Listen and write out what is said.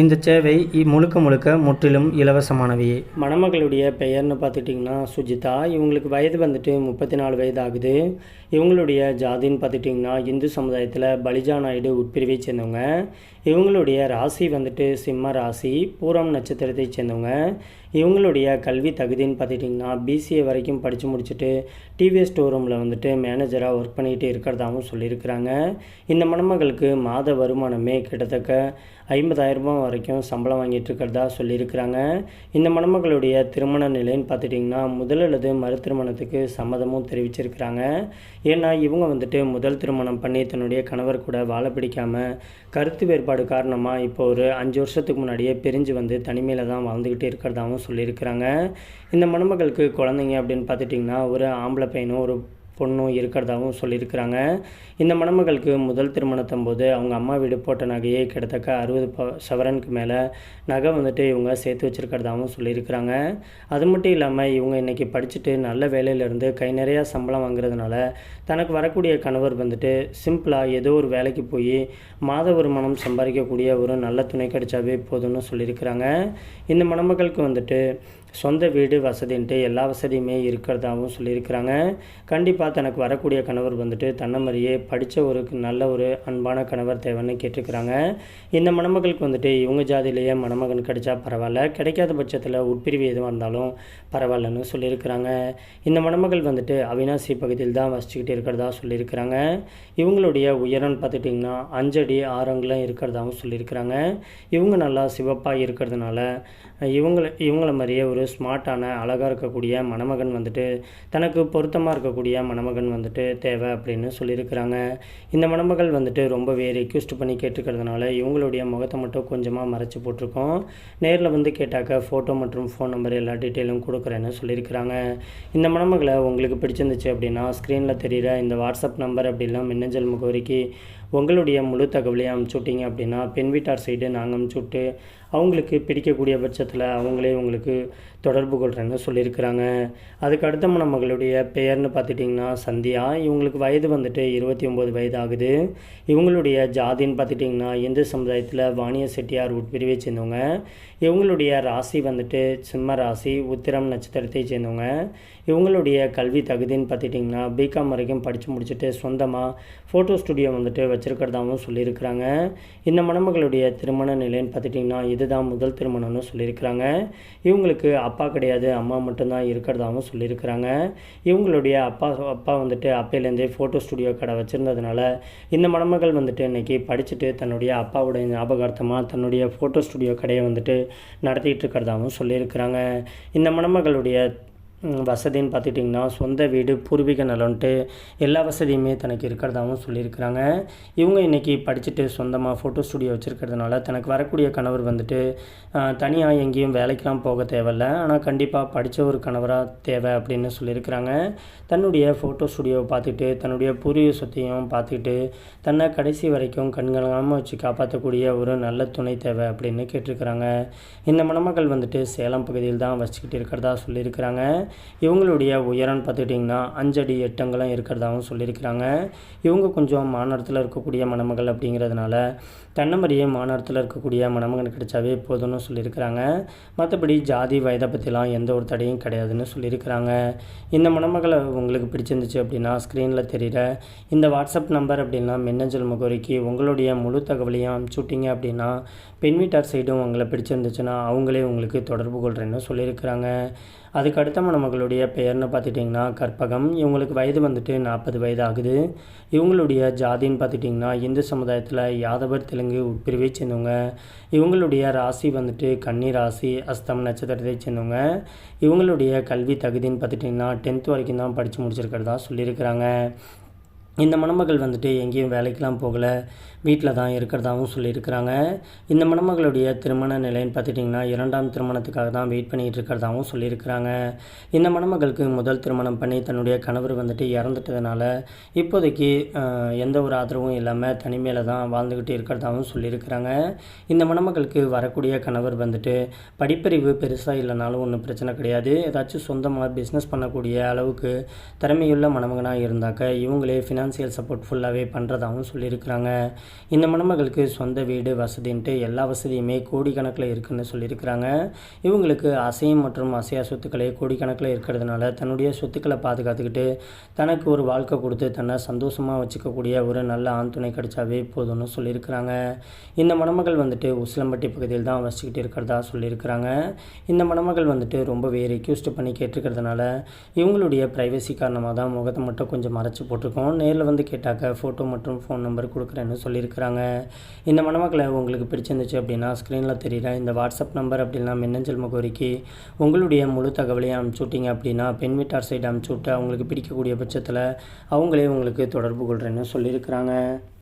இந்த சேவை முழுக்க முழுக்க முற்றிலும் இலவசமானவையே மணமகளுடைய பெயர்னு பார்த்துட்டிங்கன்னா சுஜிதா. இவங்களுக்கு வயது வந்துட்டு முப்பத்தி நாலு வயது ஆகுது இவங்களுடைய ஜாதின்னு பார்த்துட்டிங்கன்னா இந்து சமுதாயத்தில் பலிஜா நாயுடு உட்பிரிவை சேர்ந்தவங்க. இவங்களுடைய ராசி வந்துட்டு சிம்ம ராசி பூரம் நட்சத்திரத்தை சேர்ந்தவங்க. இவங்களுடைய கல்வி தகுதின்னு பார்த்துட்டிங்கன்னா பிசிஏ வரைக்கும் படித்து முடிச்சுட்டு டிவிஎஸ் ஸ்டோர் ரூமில் வந்துட்டு மேனேஜராக ஒர்க் பண்ணிகிட்டு இருக்கிறதாகவும் சொல்லியிருக்கிறாங்க. இந்த மணமகளுக்கு மாத வருமானமே கிட்டத்தக்க ஐம்பதாயிரரூபா ரூபாய் வரைக்கும் சம்பளம் வாங்கிட்டு இருக்கிறதா சொல்லியிருக்கிறாங்க. இந்த மணமகளுடைய திருமண நிலைன்னு பார்த்துட்டிங்கன்னா முதல் அல்லது மறு திருமணத்துக்கு சம்மதமும் தெரிவிச்சிருக்கிறாங்க. ஏன்னா இவங்க வந்துட்டு முதல் திருமணம் பண்ணி தன்னுடைய கணவர் கூட வாழ பிடிக்காமல் கருத்து வேறுபாடு காரணமாக இப்போ ஒரு அஞ்சு வருஷத்துக்கு முன்னாடியே பிரிஞ்சு வந்து தனிமையில் தான் வாழ்ந்துக்கிட்டு இருக்கிறதாகவும் சொல்லியிருக்கிறாங்க. இந்த மணமகளுக்கு குழந்தைங்க அப்படின்னு பார்த்துட்டிங்கன்னா ஒரு ஆம்பளை பையனும் ஒரு பொண்ணும் இருக்கிறதாகவும் சொல்லியிருக்கிறாங்க. இந்த மணமகளுக்கு முதல் திருமணத்தும் போது அவங்க அம்மா வீடு போட்ட நகையே கிட்டத்தக்க அறுபது ப சவரனுக்கு மேலே நகை வந்துட்டு இவங்க சேர்த்து வச்சுருக்கிறதாகவும் சொல்லியிருக்கிறாங்க. அது மட்டும் இல்லாமல் இவங்க இன்றைக்கி படிச்சுட்டு நல்ல வேலையிலேருந்து கை நிறையா சம்பளம் வாங்குறதுனால தனக்கு வரக்கூடிய கணவர் வந்துட்டு சிம்பிளாக ஏதோ ஒரு வேலைக்கு போய் மாத வருமானம் சம்பாதிக்கக்கூடிய ஒரு நல்ல துணை கிடைச்சாவே போதும்னு சொல்லியிருக்கிறாங்க. இந்த மணமகளுக்கு வந்துட்டு சொந்த வீடு வசதின்ட்டு எல்லா வசதியுமே இருக்கிறதாகவும் சொல்லியிருக்கிறாங்க. கண்டிப்பாக தனக்கு வரக்கூடிய கணவர் வந்துட்டு தன்னை மாதிரியே படித்த ஒரு நல்ல ஒரு அன்பான கணவர் தேவைன்னு கேட்டிருக்கிறாங்க. இந்த மணமகளுக்கு வந்துட்டு இவங்க ஜாதியிலேயே மணமகன் கிடைச்சா பரவாயில்ல கிடைக்காத பட்சத்தில் உட்பிரிவு எதுவாக இருந்தாலும் பரவாயில்லன்னு சொல்லியிருக்கிறாங்க. இந்த மணமகள் வந்துட்டு அவினாசி பகுதியில் தான் வசிச்சுக்கிட்டு இருக்கிறதா சொல்லியிருக்கிறாங்க. இவங்களுடைய உயரம்னு பார்த்துட்டிங்கன்னா அஞ்சடி ஆறு இருக்கிறதாகவும் சொல்லியிருக்கிறாங்க. இவங்க நல்லா சிவப்பாக இருக்கிறதுனால இவங்களை இவங்கள மாதிரியே ஒரு ஸ்மார்ட்டான அழகாக இருக்கக்கூடிய மணமகன் வந்துட்டு தனக்கு பொருத்தமாக இருக்கக்கூடிய மணமகன் வந்துட்டு தேவை அப்படின்னு சொல்லியிருக்கிறாங்க. இந்த மணமகள் வந்துட்டு ரொம்பவே ரெக்வஸ்ட் பண்ணி கேட்டுக்கிறதுனால இவங்களுடைய முகத்தை மட்டும் கொஞ்சமாக மறைச்சி போட்டிருக்கோம். நேரில் வந்து கேட்டாக்க ஃபோட்டோ மற்றும் ஃபோன் நம்பர் எல்லா டீட்டெயிலும் கொடுக்குறேன்னு சொல்லியிருக்கிறாங்க. இந்த மணமகளை உங்களுக்கு பிடிச்சிருந்துச்சு அப்படின்னா ஸ்க்ரீனில் தெரிகிற இந்த வாட்ஸ்அப் நம்பர் அப்படிலாம் மின்னஞ்சல் முகவரிக்கு உங்களுடைய முழு தகவலையும் அமுச்சு விட்டீங்க அப்படின்னா பெண் வீட்டார் சைடு நாங்கள் அமுச்சு விட்டு அவங்களுக்கு பிடிக்கக்கூடிய பட்சத்தில் அவங்களே உங்களுக்கு தொடர்பு கொள்கிறேன்னு சொல்லியிருக்கிறாங்க. அதுக்கு அடுத்த மணமகளுடைய பெயர்னு பார்த்துட்டிங்கன்னா சந்தியா. இவங்களுக்கு வயது வந்துட்டு இருபத்தி ஒம்பது வயது ஆகுது இவங்களுடைய ஜாதின்னு பார்த்துட்டிங்கன்னா இந்து சமுதாயத்தில் வாணிய செட்டியார் உட்பிரிவை சேர்ந்தவங்க. இவங்களுடைய ராசி வந்துட்டு சிம்ம ராசி உத்திரம் நட்சத்திரத்தை சேர்ந்தவங்க. இவங்களுடைய கல்வி தகுதின்னு பார்த்துட்டிங்கன்னா பிகாம் வரைக்கும் படித்து முடிச்சுட்டு சொந்தமாக ஃபோட்டோ ஸ்டுடியோ வந்துட்டு வச்சுருக்கிறதாகவும் சொல்லியிருக்கிறாங்க. இந்த மணமகளுடைய திருமண நிலைன்னு பார்த்துட்டிங்கன்னா இதுதான் முதல் திருமணம்னு சொல்லியிருக்கிறாங்க. இவங்களுக்கு அப்பா கிடையாது அம்மா மட்டும்தான் இருக்கிறதாகவும் சொல்லியிருக்கிறாங்க. இவங்களுடைய அப்பா அப்பா வந்துட்டு அப்பையிலேருந்தே ஃபோட்டோ ஸ்டுடியோ கடை வச்சுருந்ததுனால இந்த மணமகள் வந்துட்டு இன்றைக்கி படிச்சுட்டு தன்னுடைய அப்பாவுடைய ஞாபகார்த்தமாக தன்னுடைய ஃபோட்டோ ஸ்டுடியோ கடையை வந்துட்டு நடத்திட்டு இருக்கிறதாகவும் சொல்லியிருக்கிறாங்க. இந்த மணமகளுடைய வசதின்னு பார்த்துட்டிங்கன்னா சொந்த வீடு பூர்வீக நலன்ட்டு எல்லா வசதியுமே தனக்கு இருக்கிறதாகவும் சொல்லியிருக்கிறாங்க. இவங்க இன்றைக்கி படிச்சுட்டு சொந்தமாக ஃபோட்டோ ஸ்டுடியோ வச்சுருக்கிறதுனால தனக்கு வரக்கூடிய கணவர் வந்துட்டு தனியாக எங்கேயும் வேலைக்கெலாம் போக தேவையில்ல. ஆனால் கண்டிப்பாக படித்த ஒரு கணவராக தேவை அப்படின்னு சொல்லியிருக்கிறாங்க. தன்னுடைய ஃபோட்டோ ஸ்டுடியோவை பார்த்துட்டு தன்னுடைய பூர்வீக சொத்தையும் பார்த்துக்கிட்டு தன்னை கடைசி வரைக்கும் கண்களாமல் வச்சு காப்பாற்றக்கூடிய ஒரு நல்ல துணை தேவை அப்படின்னு கேட்டிருக்கிறாங்க. இந்த மணமகள் வந்துட்டு சேலம் பகுதியில் தான் வச்சுக்கிட்டு இருக்கிறதா சொல்லியிருக்கிறாங்க. இவங்களுடைய உயரம்னு பார்த்துக்கிட்டிங்கன்னா அஞ்சடி எட்டங்களும் இருக்கிறதாகவும் சொல்லியிருக்கிறாங்க. இவங்க கொஞ்சம் மாநகரத்தில் இருக்கக்கூடிய மணமகள் அப்படிங்கிறதுனால தென்னமரியே மாநகரத்தில் இருக்கக்கூடிய மணமகன் கிடைச்சாவே போதும்னு சொல்லியிருக்கிறாங்க. மற்றபடி ஜாதி வயதை பற்றிலாம் எந்த ஒரு தடையும் கிடையாதுன்னு சொல்லியிருக்கிறாங்க. இந்த மணமகளை உங்களுக்கு பிடிச்சிருந்துச்சு அப்படின்னா ஸ்க்ரீனில் தெரிகிற இந்த வாட்ஸ்அப் நம்பர் அப்படின்னா மின்னஞ்சல் முகவரிக்கு உங்களுடைய முழு தகவலையும் அனுப்பிச்சு விட்டீங்க அப்படின்னா பெண் வீட்டார் சைடும் உங்களை பிடிச்சிருந்துச்சுன்னா அவங்களே உங்களுக்கு தொடர்பு கொள்கிறேன்னு சொல்லியிருக்கிறாங்க. அதுக்கு அடுத்த மணமகளுடைய பெயர்னு பார்த்துட்டிங்கன்னா கற்பகம். இவங்களுக்கு வயது வந்துட்டு நாற்பது வயது ஆகுது இவங்களுடைய ஜாதின்னு பார்த்துட்டிங்கன்னா இந்து சமுதாயத்தில் யாதவர் தெலுங்கு உட்பிரிவை சேர்ந்தவங்க. இவங்களுடைய ராசி வந்துட்டு கன்னி ராசி அஸ்தம் நட்சத்திரத்தை சேர்ந்தவங்க. இவங்களுடைய கல்வி தகுதின்னு பார்த்துட்டிங்கன்னா டென்த் வரைக்கும் தான் படித்து முடிச்சிருக்கிறதா சொல்லியிருக்கிறாங்க. இந்த மணமகள் வந்துட்டு எங்கேயும் வேலைக்கெலாம் போகலை. வீட்டில் தான் இருக்கிறதாகவும் சொல்லியிருக்கிறாங்க. இந்த மணமகளுடைய திருமண நிலைன்னு பார்த்துட்டிங்கன்னா இரண்டாம் திருமணத்துக்காக தான் வெயிட் பண்ணிகிட்டு இருக்கிறதாகவும் சொல்லியிருக்கிறாங்க. இந்த மணமகளுக்கு முதல் திருமணம் பண்ணி தன்னுடைய கணவர் வந்துட்டு இறந்துட்டதுனால இப்போதைக்கு எந்த ஒரு ஆதரவும் இல்லாமல் தனிமையில் தான் வாழ்ந்துக்கிட்டு இருக்கிறதாகவும் சொல்லியிருக்கிறாங்க. இந்த மணமகளுக்கு வரக்கூடிய கணவர் வந்துட்டு படிப்பறிவு பெருசாக இல்லைனாலும் ஒன்றும் பிரச்சனை கிடையாது. ஏதாச்சும் சொந்தமாக பிஸ்னஸ் பண்ணக்கூடிய அளவுக்கு திறமையுள்ள மணமகனாக இருந்தாக்க இவங்களே ஃபினான்சியல் சப்போர்ட் ஃபுல்லாகவே பண்ணுறதாகவும் சொல்லியிருக்கிறாங்க. இந்த மணமகளுக்கு சொந்த வீடு வசதின்ட்டு எல்லா வசதியுமே கோடிக்கணக்கில் இருக்குன்னு சொல்லியிருக்கிறாங்க. இவங்களுக்கு அசையும் மற்றும் அசையா சொத்துக்களே கோடிக்கணக்கில் இருக்கிறதுனால தன்னுடைய சொத்துக்களை பாதுகாத்துக்கிட்டு தனக்கு ஒரு வாழ்க்கை கொடுத்து தன்னை சந்தோஷமாக வச்சுக்கக்கூடிய ஒரு நல்ல ஆண் துணை கிடைச்சாவே போதும்னு சொல்லியிருக்கிறாங்க. இந்த மணமகள் வந்துட்டு உசிலம்பட்டி பகுதியில் தான் வசிச்சுக்கிட்டு இருக்கிறதா சொல்லியிருக்கிறாங்க. இந்த மணமகள் வந்துட்டு ரொம்பவே ரெக்யூஸ்ட் பண்ணி கேட்டிருக்கிறதுனால இவங்களுடைய ப்ரைவசி காரணமாக தான் முகத்தை மட்டும் கொஞ்சம் மறைச்சி போட்டிருக்கோம். நேரில் வந்து கேட்டாக்க ஃபோட்டோ மற்றும் ஃபோன் நம்பர் கொடுக்குறேன்னு சொல்லியிருக்கிறாங்க. இந்த மணமக்களை உங்களுக்கு பிடிச்சிருந்துச்சு அப்படின்னா ஸ்க்ரீனில் தெரியுற இந்த வாட்ஸ்அப் நம்பர் அப்படின்னா மின்னஞ்சல் முகவரிக்கு உங்களுடைய முழு தகவலையும் அனுப்பிச்சு விட்டீங்க அப்படின்னா பெண் வீட்டார் சைடு அனுப்பிச்சு விட்டு அவங்களுக்கு பிடிக்கக்கூடிய பட்சத்தில் அவங்களே உங்களுக்கு தொடர்பு கொள்கிறேன்னு சொல்லியிருக்கிறாங்க.